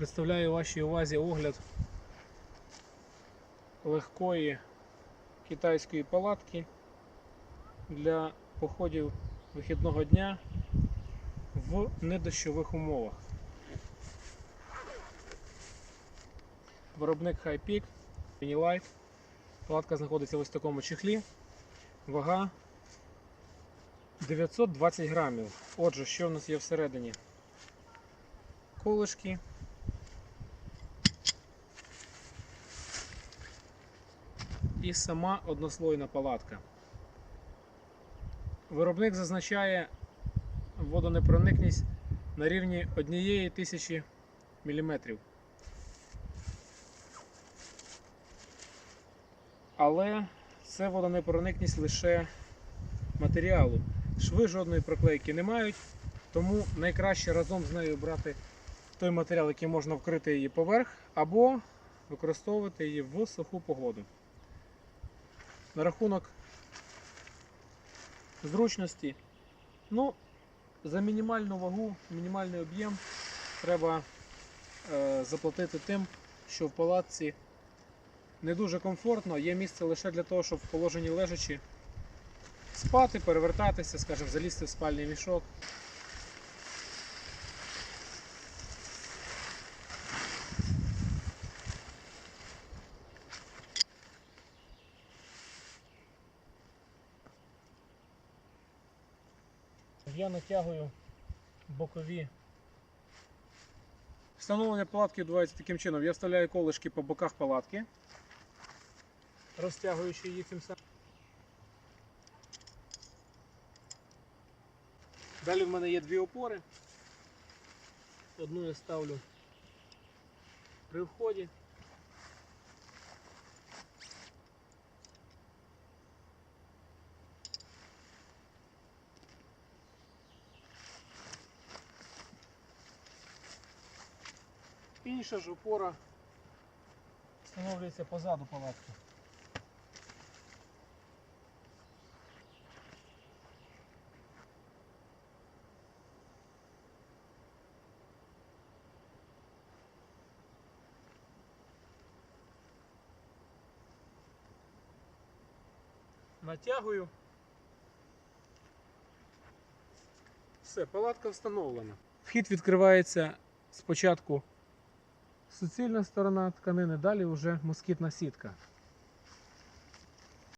Представляю вашій увазі огляд легкої китайської палатки для походів вихідного дня в недощових умовах. Виробник High Peak Light. Палатка знаходиться в ось такому чехлі. Вага 920 грамів. Отже, що в нас є всередині? Колишки. І сама однослойна палатка. Виробник зазначає водонепроникність на рівні однієї тисячі міліметрів. Але це водонепроникність лише матеріалу. Шви жодної проклейки не мають, тому найкраще разом з нею брати той матеріал, який можна вкрити її поверх, або використовувати її в суху погоду. На рахунок зручності, ну, за мінімальну вагу, мінімальний об'єм треба е, заплатити тим, що в палатці не дуже комфортно, є місце лише для того, щоб в положенні лежачі спати, перевертатися, скажімо, залізти в спальний мішок. Я натягую бокові. Встановлення палатки відбувається таким чином. Я вставляю колишки по боках палатки, розтягуючи її цим самим. Далі в мене є дві опори. Одну я ставлю при вході. Інша ж опора встановлюється позаду палатки. Натягую. Все, палатка встановлена. Вхід відкривається спочатку суцільна сторона тканини, далі вже москітна сітка.